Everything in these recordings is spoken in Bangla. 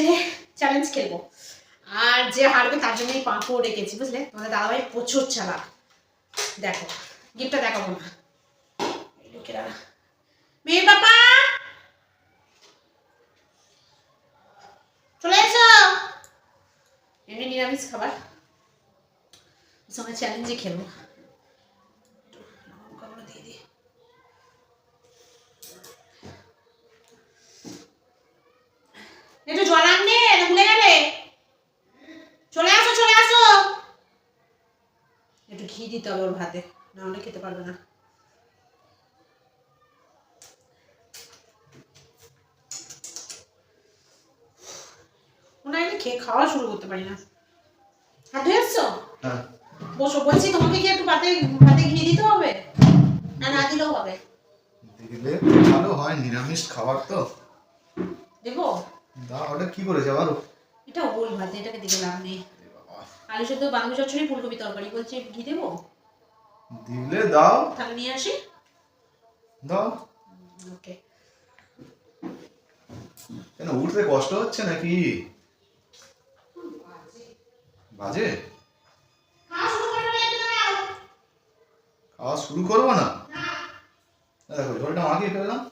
ছেড়ে চ্যালেঞ্জ খেলব। আর যে হারবে তার জন্যই পাঁপড় রেখেছি, বুঝলে? তোমাদের দাদাভাই প্রচুর চালাক। দেখো গিফটটা দেখাবো না মেয়ে বাবা! চলে এসো! এমনি নিরামিষ খাবার। সঙ্গে চ্যালেঞ্জে খেলব একটু লঙ্কাগুলো দিয়ে দিই একটু জল আনবে? ভুলে গেলে চলে আসো চলে আসো। একটু ঘি দিতে হবে ওর ভাতে না হলে খেতে পারবে না। ওনা খেয়ে খাওয়া শুরু করতে পারি না। হাত ধুয়ে এসছো? হ্যাঁ। বসো বলছি তোমাকে কি একটু ভাতে ভাতে ঘি দিতে হবে? না না দিলেও হবে। দিলে ভালো হয় নিরামিষ খাবার তো। দেবো? দা কি করেছে আবারও? এটা ওল এটাকে দিকে লাভ নেই। এ বাবা, আলু সেদ্ধ বাঁধাকপি চচ্চড়ি ফুলকপি তরকারি বলছি ঘি দেবো? দিলে দাও। তাহলে নিয়ে আসি। দাও। ওকে। কেন উঠতে কষ্ট হচ্ছে নাকি? বাজে? খাওয়া শুরু করব না? দেখো ঝোলটা মাখিয়ে ফেললাম।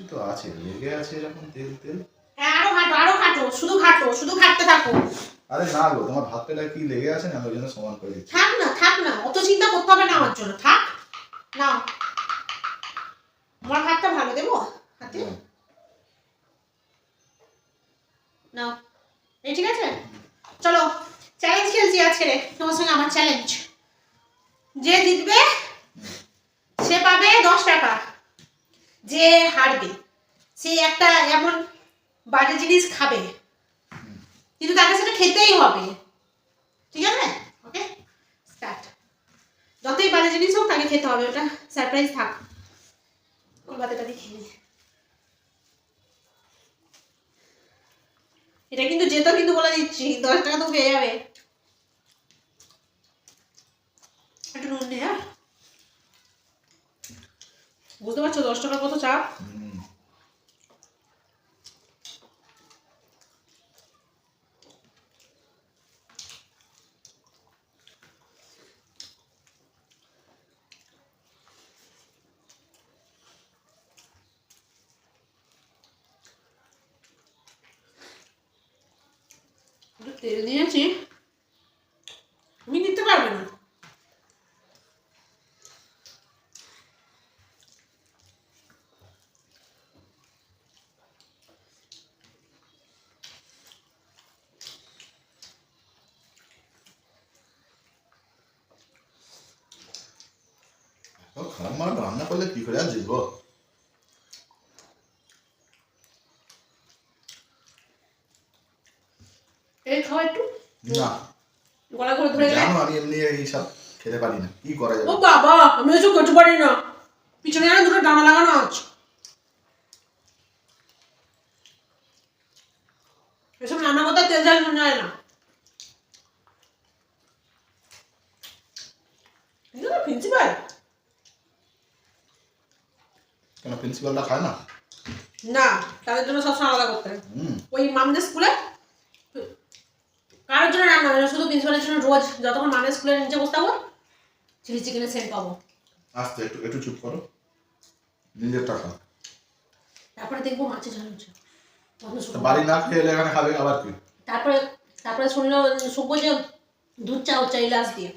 কিছু তো আছে লেগে আছে এরকম তেল তেল? হ্যাঁ আরও ঘাটো আরও ঘাটো শুধু ঘাটো শুধু ঘাটতে থাকো। আরে না গো তোমার ভাত পেলা কি লেগে আছে? না ওই জন্য সমান করে দিচ্ছি। থাক না থাক না অত চিন্তা করতে হবে না আমার জন্য থাক। না আমার ভাতটা ভালো দেবো? হাতে? নাও। এই ঠিক আছে? চলো চ্যালেঞ্জ খেলছি আজকে রে তোমার সঙ্গে আমার চ্যালেঞ্জ যে জিতবে সে পাবে দশ টাকা। যে হারবে, সে একটা এমন বাজে জিনিস খাবে। কিন্তু তাকে সেটা খেতেই হবে। ঠিক আছে? ওকে স্টার্ট যতই বাজে জিনিস হোক, তাকে খেতে হবে। ওটা সারপ্রাইজ থাক। ওর খেয়ে নে। এটা কিন্তু যেত কিন্তু বলে দিচ্ছি, দশ টাকা তো পেয়ে যাবে। একটু নুন নে হ্যাঁ? বুঝতে পারছ? দশ টাকার একটু তেল দিয়েছি। তুমি নিতে পারবে না। মাল রান্না করলে কি করে আর জিতবো এই খাও একটু না। গলা করে ধরে গেলে আমি এমনি এইসব খেতে পারি না। কি করা ও বাবা আমি এসব করতে পারি না। পিছনে যেন দুটো ডানা লাগানো আছে। এসব রান্না করতে তেল ঝাল মনে হয় না। প্রিন্সিপাল কেন প্রিন্সিপালটা খায় না? না তাদের জন্য সবসময় আলাদা করতে হয়। ওই মামদের স্কুলে জন্য রান্না না শুধু প্রিন্সিপালের জন্য রোজ যতক্ষণ মামদের স্কুলের নিচে পাবো চিলি চিকেনের সেন্ট পাবো। আস্তে একটু একটু চুপ করো। নিজের টাকা তারপরে দেখব মাছের ঝাল হচ্ছে। বাড়ি না খেয়ে এলে এখানে খাবে আবার কি? তারপরে তারপরে শুনলো শুকবো যে দুধ চা হচ্ছে ইলাচ দিয়ে।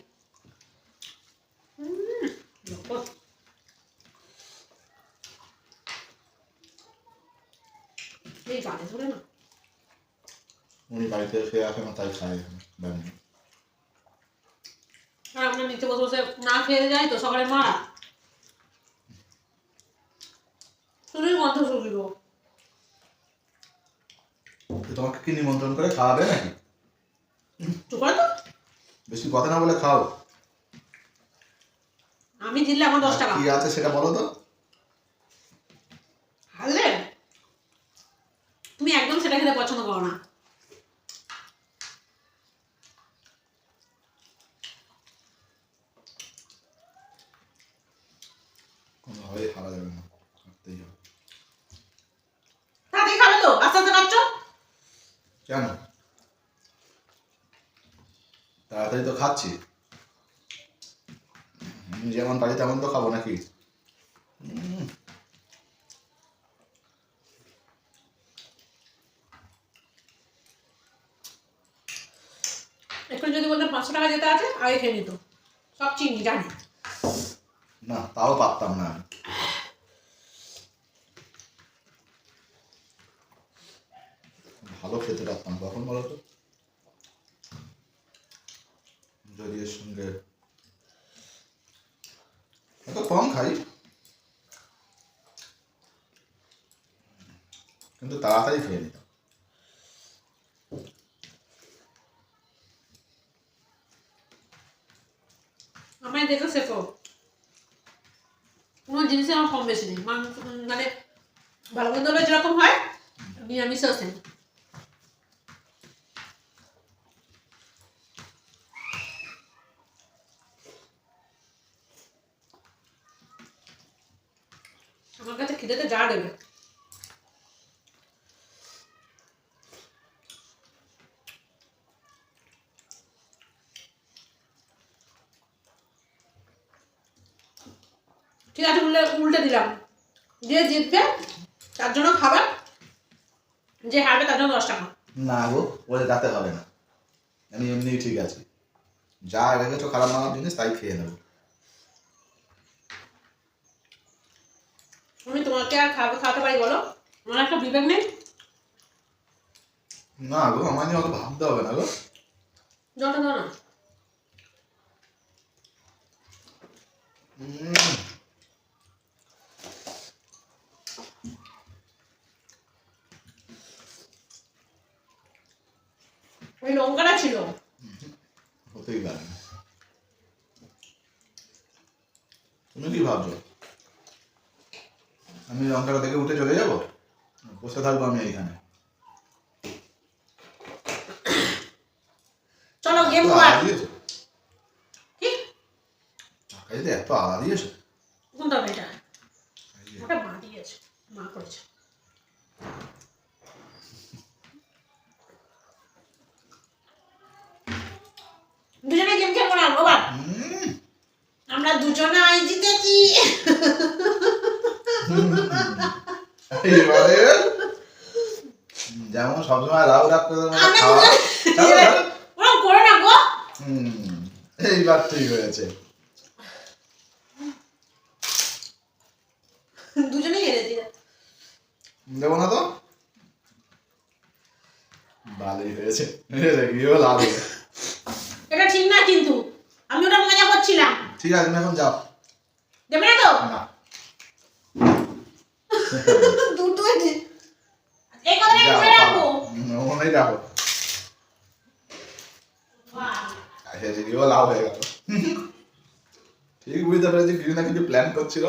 এই গানে ধরে না। বাড়িতে খেয়ে আসে তাই এখানে ব্যায়াম আর আমরা নিচে বসে বসে না খেয়ে যাই তো সকালে মারা। শুধুই গন্ধ শুকিব তো তোমাকে কি নিমন্ত্রণ করে খাওয়াবে নাকি? বেশি কথা না বলে খাও। আমি দিলে আমার দশ টাকা। কি আছে সেটা বলো তো। হারলে? তুমি একদম সেটা খেতে পছন্দ করো না। হয়ে হারা যাবে না কাটতেই হবে। হ্যাঁ, তাতে খাবে তো? আস্তে কাটছো? কেন? তাড়াতাড়ি তো খাচ্ছি। যেমন পারি তেমন তো খাব নাকি? এখন যদি বলতে পাঁচশো টাকা যেতে আছে আগে খেয়ে নিত। সব চিনি জানি। না তাও পারতাম না আমি। ভালো খেতে পারতাম কখন বলো তো? যদি এর সঙ্গে এত কম খাই। কিন্তু তাড়াতাড়ি খেয়ে নিতাম। আমায় দেখে শেখো। কোনো জিনিসে আমার কম বেশি নেই। মানে ভালো মন্দ যেরকম হয়, নিরামিষও সেম আমার কাছে খিদেতে যা দেবে। ঠিক আছে, উল্টে উল্টে দিলাম। যে জিতবে তার জন্য খাবার। যে হারবে তার জন্য দশ টাকা। না গো বলে যাতে হবে না। আমি এমনিই ঠিক আছি। যা রেখেছো খারাপ মারার জিনিস, তাই খেয়ে নেব। আমি তোমাকে আর খাওয়াতে খাওয়াতে পারি বলো? আমার একটা বিবেক নেই? না গো আমার নিয়ে অত ভাবতে হবে না গো। জলটা দাও না। ওই লঙ্কাটা ছিল। হতেই পারে। তুমি কি ভাবছ? আমি লঙ্কাটা থেকে উঠে চলে যাব? বসে থাকব আমি এইখানে। চলো গেম এত ওভার কি? তরকারিতে এত আদা দিয়েছ? কোনটা এটা ওটা মা দিয়েছে মা করেছে। দুজনে গেম খেলব না ওবার উম, আমরা দুজনাই জিতেছি। এবারে যেমন সবসময় রাউ রাগ করে খাওয়া দুজন- ছাড়ো, ছাড়ো। ওরকম করো না গো। এইবার ঠিক হয়েছে। দুজনেই হেরেছি দেবো না তো? ভালোই হয়েছে। হেরে গিয়েও লাভ এটা ঠিক না কিন্তু। আমি ওটা মজা করছিলাম। ঠিক আছে তুমি এখন যাও। দেবে না তো? না দুটো এই কথাটা যাও মনে রাখব মনেই রাখো কিছু প্ল্যান করছিল